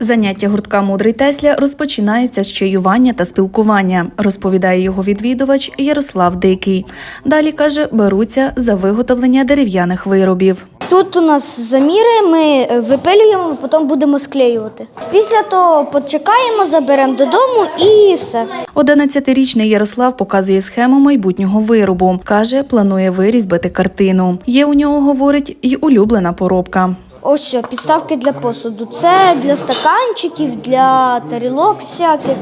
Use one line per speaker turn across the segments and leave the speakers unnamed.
Заняття гуртка Мудрий Тесля розпочинається з чаювання та спілкування, розповідає його відвідувач Ярослав Дикий. Далі каже, беруться за виготовлення дерев'яних виробів.
Тут у нас заміри, ми випилюємо, потім будемо склеювати. Після того почекаємо, заберемо додому і все.
11-річний Ярослав показує схему майбутнього виробу. Каже, планує вирізбити картину. Є у нього, говорить, й улюблена поробка.
Ось що, підставки для посуду. Це для стаканчиків, для тарілок всяких.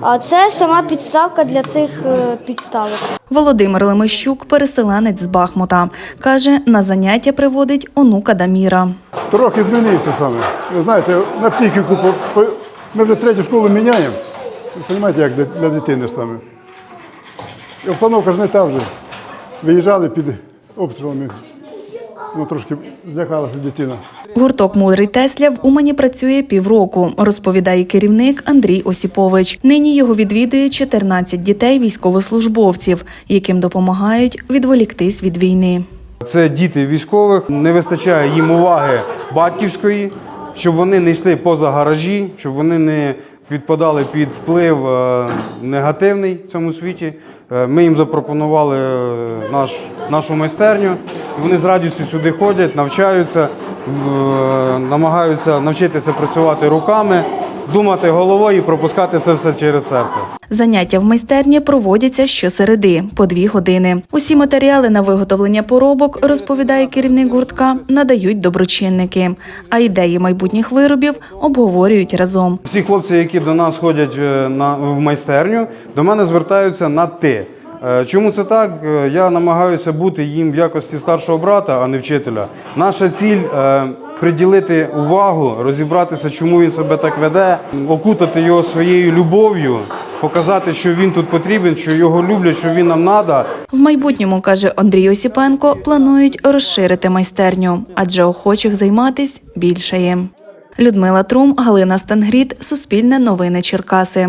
А це сама підставка для цих е, підставок.
Володимир Лемещук, переселенець з Бахмута, каже, на заняття приводить онука Даміра.
Трохи змінився саме. Ви знаєте, на психіку ми вже третю школу міняємо. Ви розумієте, як для- для дитини ж саме. І обстановка ж не та вже. Виїжджали під обстрілами. Ну, трошки злякалася дитина.
Гурток Мудрий Тесля в Умані працює півроку, розповідає керівник Андрій Осіпович. Нині його відвідує 14 дітей військовослужбовців, яким допомагають відволіктись від війни.
Це діти військових, не вистачає їм уваги батьківської, щоб вони не йшли поза гаражі, щоб вони не підпадали під вплив е, негативний в цьому світі. Е, Ми їм запропонували е, наш, нашу майстерню. Вони з радістю сюди ходять, навчаються, намагаються навчитися працювати руками, думати головою і пропускати це все через серце.
Заняття в майстерні проводяться щосереди по дві години. Усі матеріали на виготовлення поробок, розповідає керівник гуртка, надають доброчинники. А ідеї майбутніх виробів обговорюють разом.
Всі хлопці, які до нас ходять е, на, в майстерню, до мене звертаються на ти. Е, Чому це так? Е, Я намагаюся бути їм в якості старшого брата, а не вчителя. Наша ціль приділити увагу, розібратися, чому він себе так веде, окутати його своєю любов'ю, показати, що він тут потрібен, що його люблять, що він нам треба.
В майбутньому, каже Андрій Осіпенко, планують розширити майстерню, адже охочих займатись більше є. Людмила Трум, Галина Стангріт, Суспільне новини Черкаси.